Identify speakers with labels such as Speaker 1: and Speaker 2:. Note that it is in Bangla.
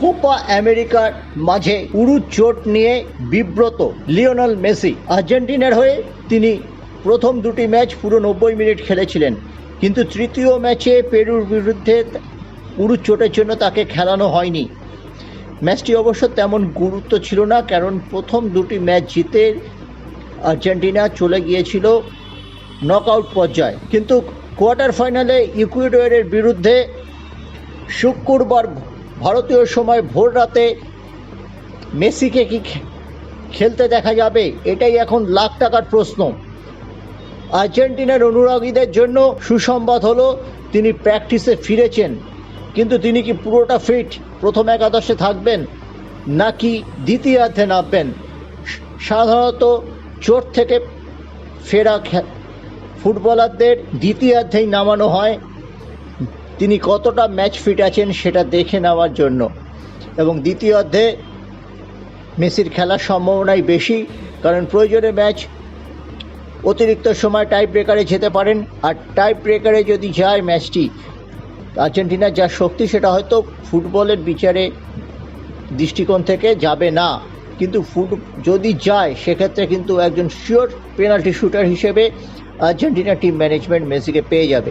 Speaker 1: কোপা আমেরিকার মাঝে উরু চোট নিয়ে বিব্রত লিওনাল মেসি। আর্জেন্টিনার হয়ে তিনি প্রথম দুটি ম্যাচ পুরো নব্বই মিনিট খেলেছিলেন। কিন্তু তৃতীয় ম্যাচে পেরুর বিরুদ্ধে উরু চোটের জন্য তাকে খেলানো হয়নি। ম্যাচটি অবশ্য তেমন গুরুত্ব ছিল না, কারণ প্রথম দুটি ম্যাচ জিতে আর্জেন্টিনা চলে গিয়েছিল নকআউট পর্যায়ে। কিন্তু কোয়ার্টার ফাইনালে ইকুয়েডরের বিরুদ্ধে শুক্রবার ভারতীয় সময় ভোর রাতে মেসিকে কি খেলতে দেখা যাবে? এটাই এখন লাখ টাকার প্রশ্ন। আর্জেন্টিনার অনুরাগীদের জন্য সুসংবাদ হলো, তিনি প্র্যাকটিসে ফিরেছেন, কিন্তু তিনি কি পুরোটা ফিট প্রথম একাদশে থাকবেন, নাকি দ্বিতীয়ার্ধে নামবেন? সাধারণত চোট থেকে ফেরা ফুটবলারদের দ্বিতীয়ার্ধেই নামানো হয়। তিনি কতটা ম্যাচ ফিট আছেন সেটা দেখে নেওয়ার জন্য। এবং দ্বিতীয়ার্ধে মেসির খেলার সম্ভাবনাই বেশি, কারণ প্রয়োজনে ম্যাচ অতিরিক্ত সময় টাই ব্রেকারে যেতে পারেন। আর টাই ব্রেকারে যদি যায় ম্যাচটি আর্জেন্টিনার যা শক্তি সেটা হয়তো ফুটবলের বিচারে দৃষ্টিকোণ থেকে যাবে না। কিন্তু ফুট, যদি যায়, সেক্ষেত্রে কিন্তু একজন শিওর পেনাল্টি শুটার হিসেবে আর্জেন্টিনা টিম ম্যানেজমেন্ট মেসিকে পেয়ে যাবে।